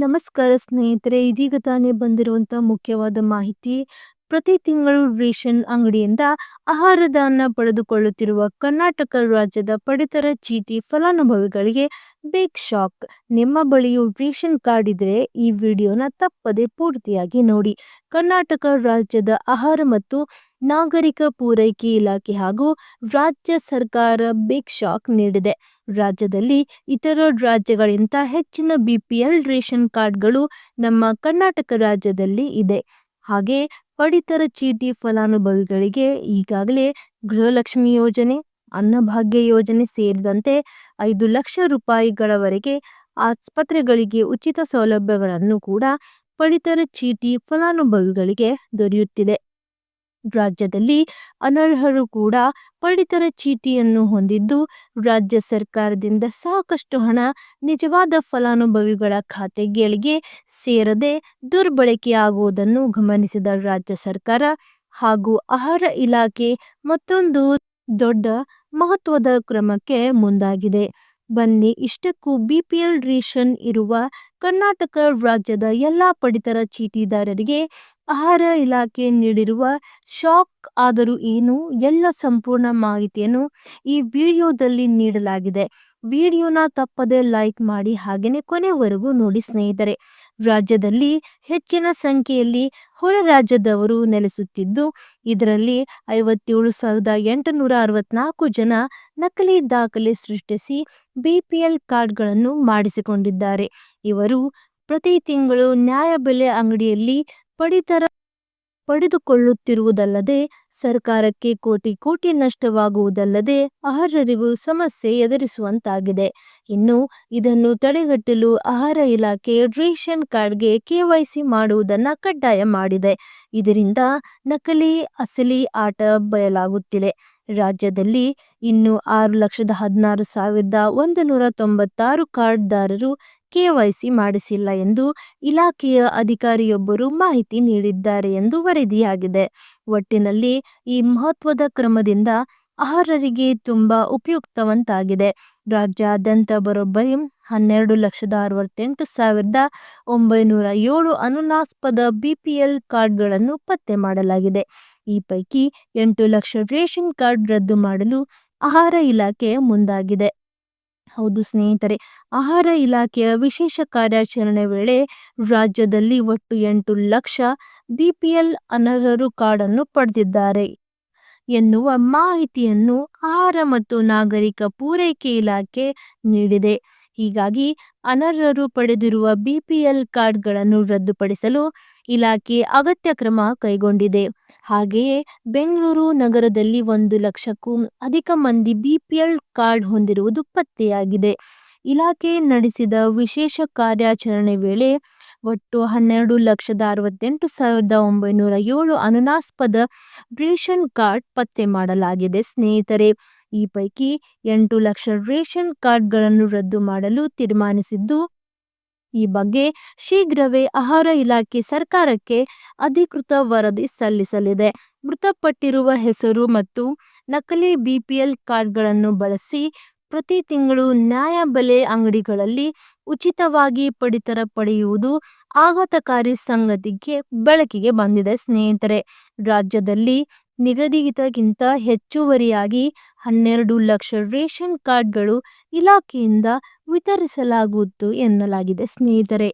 ನಮಸ್ಕಾರ ಸ್ನೇಹಿತರೆ, ಇದೀಗ ತಾನೇ ಬಂದಿರುವಂತ ಮುಖ್ಯವಾದ ಮಾಹಿತಿ. ಪ್ರತಿ ತಿಂಗಳು ರೇಷನ್ ಅಂಗಡಿಯಿಂದ ಆಹಾರದಾನ ಪಡೆದುಕೊಳ್ಳುತ್ತಿರುವ ಕರ್ನಾಟಕ ರಾಜ್ಯದ ಪಡಿತರ ಚೀಟಿ ಫಲಾನುಭವಿಗಳಿಗೆ ಬಿಗ್ ಶಾಕ್ ನಿಮ್ಮ ಬಳಿಯೂ ರೇಷನ್ ಕಾರ್ಡ್ ಇದ್ರೆ ಈ ವಿಡಿಯೋನ ತಪ್ಪದೆ ಪೂರ್ತಿಯಾಗಿ ನೋಡಿ. ಕರ್ನಾಟಕ ರಾಜ್ಯದ ಆಹಾರ ಮತ್ತು ನಾಗರಿಕ ಪೂರೈಕೆ ಇಲಾಖೆ ಹಾಗೂ ರಾಜ್ಯ ಸರ್ಕಾರ ಬಿಗ್ ಶಾಕ್ ನೀಡಿದೆ. ರಾಜ್ಯದಲ್ಲಿ ಇತರ ರಾಜ್ಯಗಳಿಂತ ಹೆಚ್ಚಿನ ಬಿಪಿಎಲ್ ರೇಷನ್ ಕಾರ್ಡ್ಗಳು ನಮ್ಮ ಕರ್ನಾಟಕ ರಾಜ್ಯದಲ್ಲಿ ಇದೆ. ಹಾಗೆ ಪಡಿತರ ಚೀಟಿ ಫಲಾನುಭವಿಗಳಿಗೆ ಈಗಾಗಲೇ ಗೃಹಲಕ್ಷ್ಮಿ ಯೋಜನೆ, ಅನ್ನಭಾಗ್ಯ ಯೋಜನೆ ಸೇರಿದಂತೆ ಐದು ಲಕ್ಷ ರೂಪಾಯಿಗಳವರೆಗೆ ಆಸ್ಪತ್ರೆಗಳಿಗೆ ಉಚಿತ ಸೌಲಭ್ಯಗಳನ್ನು ಕೂಡ ಪಡಿತರ ಚೀಟಿ ಫಲಾನುಭವಿಗಳಿಗೆ ದೊರೆಯುತ್ತಿದೆ. ರಾಜ್ಯದಲ್ಲಿ ಅನರ್ಹರು ಕೂಡ ಪಡಿತರ ಚೀಟಿಯನ್ನು ಹೊಂದಿದ್ದು, ರಾಜ್ಯ ಸರ್ಕಾರದಿಂದ ಸಾಕಷ್ಟು ಹಣ ನಿಜವಾದ ಫಲಾನುಭವಿಗಳ ಖಾತೆಗಳಿಗೆ ಸೇರದೆ ದುರ್ಬಳಕೆಯಾಗುವುದನ್ನು ಗಮನಿಸಿದ ರಾಜ್ಯ ಸರ್ಕಾರ ಹಾಗೂ ಆಹಾರ ಇಲಾಖೆ ಮತ್ತೊಂದು ದೊಡ್ಡ ಮಹತ್ವದ ಕ್ರಮಕ್ಕೆ ಮುಂದಾಗಿದೆ. ಬನ್ನಿ, ಇಷ್ಟಕ್ಕೂ ಬಿಪಿಎಲ್ ರೇಷನ್ ಇರುವ ಕರ್ನಾಟಕ ರಾಜ್ಯದ ಎಲ್ಲ ಪಡಿತರ ಚೀಟಿದಾರರಿಗೆ ಆಹಾರ ಇಲಾಖೆ ನೀಡಿರುವ ಶಾಕ್ ಆದರೂ ಏನು, ಎಲ್ಲ ಸಂಪೂರ್ಣ ಮಾಹಿತಿಯನ್ನು ಈ ವಿಡಿಯೋದಲ್ಲಿ ನೀಡಲಾಗಿದೆ. ವಿಡಿಯೋನ ತಪ್ಪದೆ ಲೈಕ್ ಮಾಡಿ ಹಾಗೆಯೇ ಕೊನೆವರೆಗೂ ನೋಡಿ ಸ್ನೇಹಿತರೆ. ರಾಜ್ಯದಲ್ಲಿ ಹೆಚ್ಚಿನ ಸಂಖ್ಯೆಯಲ್ಲಿ ಹೊರ ರಾಜ್ಯದವರು ನೆಲೆಸುತ್ತಿದ್ದು, ಇದರಲ್ಲಿ ಐವತ್ತೇಳು ಸಾವಿರದ ಎಂಟುನೂರ ಅರವತ್ನಾಲ್ಕು ಜನ ನಕಲಿ ದಾಖಲೆ ಸೃಷ್ಟಿಸಿ ಬಿಪಿಎಲ್ ಕಾರ್ಡ್ಗಳನ್ನು ಮಾಡಿಸಿಕೊಂಡಿದ್ದಾರೆ. ಇವರು ಪ್ರತಿ ತಿಂಗಳು ನ್ಯಾಯಬೆಲೆ ಅಂಗಡಿಯಲ್ಲಿ ಪಡಿತರ ಪಡೆದುಕೊಳ್ಳುತ್ತಿರುವುದಲ್ಲದೆ ಸರ್ಕಾರಕ್ಕೆ ಕೋಟಿ ಕೋಟಿ ನಷ್ಟವಾಗುವುದಲ್ಲದೆ ಅರ್ಹರಿಗೂ ಸಮಸ್ಯೆ ಎದುರಿಸುವಂತಾಗಿದೆ. ಇನ್ನು ಇದನ್ನು ತಡೆಗಟ್ಟಲು ಆಹಾರ ಇಲಾಖೆ ರೇಷನ್ ಕಾರ್ಡ್ಗೆ ಕೆವೈಸಿ ಮಾಡುವುದನ್ನು ಕಡ್ಡಾಯ ಮಾಡಿದೆ. ಇದರಿಂದ ನಕಲಿ ಅಸಲಿ ಆಟ ಬಯಲಾಗುತ್ತಿದೆ. ರಾಜ್ಯದಲ್ಲಿ ಇನ್ನು ಆರು ಲಕ್ಷದ ಹದಿನಾರು ಸಾವಿರದ ಒಂದು ನೂರ ತೊಂಬತ್ತಾರು ಕಾರ್ಡ್ದಾರರು ಕೆವೈಸಿ ಮಾಡಿಸಿಲ್ಲ ಎಂದು ಇಲಾಖೆಯ ಅಧಿಕಾರಿಯೊಬ್ಬರು ಮಾಹಿತಿ ನೀಡಿದ್ದಾರೆ ಎಂದು ವರದಿಯಾಗಿದೆ. ಒಟ್ಟಿನಲ್ಲಿ ಈ ಮಹತ್ವದ ಕ್ರಮದಿಂದ ಅರ್ಹರಿಗೆ ತುಂಬಾ ಉಪಯುಕ್ತವಂತಾಗಿದೆ. ರಾಜ್ಯಾದ್ಯಂತ ಬರೋಬ್ಬರಿ ಹನ್ನೆರಡು ಲಕ್ಷದ ಅರವತ್ತೆಂಟು ಸಾವಿರದ ಒಂಬೈನೂರ ಏಳು ಅನುಮಾನಾಸ್ಪದ ಬಿಪಿಎಲ್ ಕಾರ್ಡ್ಗಳನ್ನು ಪತ್ತೆ ಮಾಡಲಾಗಿದೆ. ಈ ಪೈಕಿ ಎಂಟು ಲಕ್ಷ ರೇಷನ್ ಕಾರ್ಡ್ ರದ್ದು ಮಾಡಲು ಆಹಾರ ಇಲಾಖೆ ಮುಂದಾಗಿದೆ. ಹೌದು ಸ್ನೇಹಿತರೆ, ಆಹಾರ ಇಲಾಖೆಯ ವಿಶೇಷ ಕಾರ್ಯಾಚರಣೆ ವೇಳೆ ರಾಜ್ಯದಲ್ಲಿ ಒಟ್ಟು ಎಂಟು ಲಕ್ಷ ಬಿಪಿಎಲ್ ಅನರ್ಹರು ಕಾರ್ಡನ್ನು ಪಡೆದಿದ್ದಾರೆ. ಎನ್ನುವ ಮಾಹಿತಿಯನ್ನು ಆಹಾರ ಮತ್ತು ನಾಗರಿಕ ಪೂರೈಕೆ ಇಲಾಖೆ ನೀಡಿದೆ. ಹೀಗಾಗಿ ಅನರ್ಹರು ಪಡೆದಿರುವ ಬಿಪಿಎಲ್ ಕಾರ್ಡ್ಗಳನ್ನು ರದ್ದುಪಡಿಸಲು ಇಲಾಖೆ ಅಗತ್ಯ ಕ್ರಮ ಕೈಗೊಂಡಿದೆ. ಹಾಗೆಯೇ ಬೆಂಗಳೂರು ನಗರದಲ್ಲಿ ಒಂದು ಲಕ್ಷಕ್ಕೂ ಅಧಿಕ ಮಂದಿ ಬಿಪಿಎಲ್ ಕಾರ್ಡ್ ಹೊಂದಿರುವುದು ಪತ್ತೆಯಾಗಿದೆ. ಇಲಾಖೆ ನಡೆಸಿದ ವಿಶೇಷ ಕಾರ್ಯಾಚರಣೆ ವೇಳೆ ಒಟ್ಟು ಹನ್ನೆರಡು ಲಕ್ಷದ ಅರವತ್ತೆಂಟು ಸಾವಿರದ ಒಂಬೈನೂರ ಏಳು ಅನುನಾಸ್ಪದ ರೇಷನ್ ಕಾರ್ಡ್ ಪತ್ತೆ ಮಾಡಲಾಗಿದೆ. ಸ್ನೇಹಿತರೆ, ಈ ಪೈಕಿ ಎಂಟು ಲಕ್ಷ ರೇಷನ್ ಕಾರ್ಡ್ಗಳನ್ನು ರದ್ದು ಮಾಡಲು ತೀರ್ಮಾನಿಸಿದ್ದು, ಈ ಬಗ್ಗೆ ಶೀಘ್ರವೇ ಆಹಾರ ಇಲಾಖೆ ಸರ್ಕಾರಕ್ಕೆ ಅಧಿಕೃತ ವರದಿ ಸಲ್ಲಿಸಲಿದೆ. ಮೃತಪಟ್ಟಿರುವ ಹೆಸರು ಮತ್ತು ನಕಲಿ ಬಿಪಿಎಲ್ ಕಾರ್ಡ್ಗಳನ್ನು ಬಳಸಿ ಪ್ರತಿ ತಿಂಗಳು ನ್ಯಾಯಬೆಲೆ ಅಂಗಡಿಗಳಲ್ಲಿ ಉಚಿತವಾಗಿ ಪಡಿತರ ಪಡೆಯುವುದು ಆಘಾತಕಾರಿ ಸಂಗತಿಗೆ ಬೆಳಕಿಗೆ ಬಂದಿದೆ ಸ್ನೇಹಿತರೆ. ರಾಜ್ಯದಲ್ಲಿ ನಿಗದಿತಕ್ಕಿಂತ ಹೆಚ್ಚುವರಿಯಾಗಿ ಹನ್ನೆರಡು ಲಕ್ಷ ರೇಷನ್ ಕಾರ್ಡ್ಗಳು ಇಲಾಖೆಯಿಂದ ವಿತರಿಸಲಾಗುವುದು ಎನ್ನಲಾಗಿದೆ ಸ್ನೇಹಿತರೆ.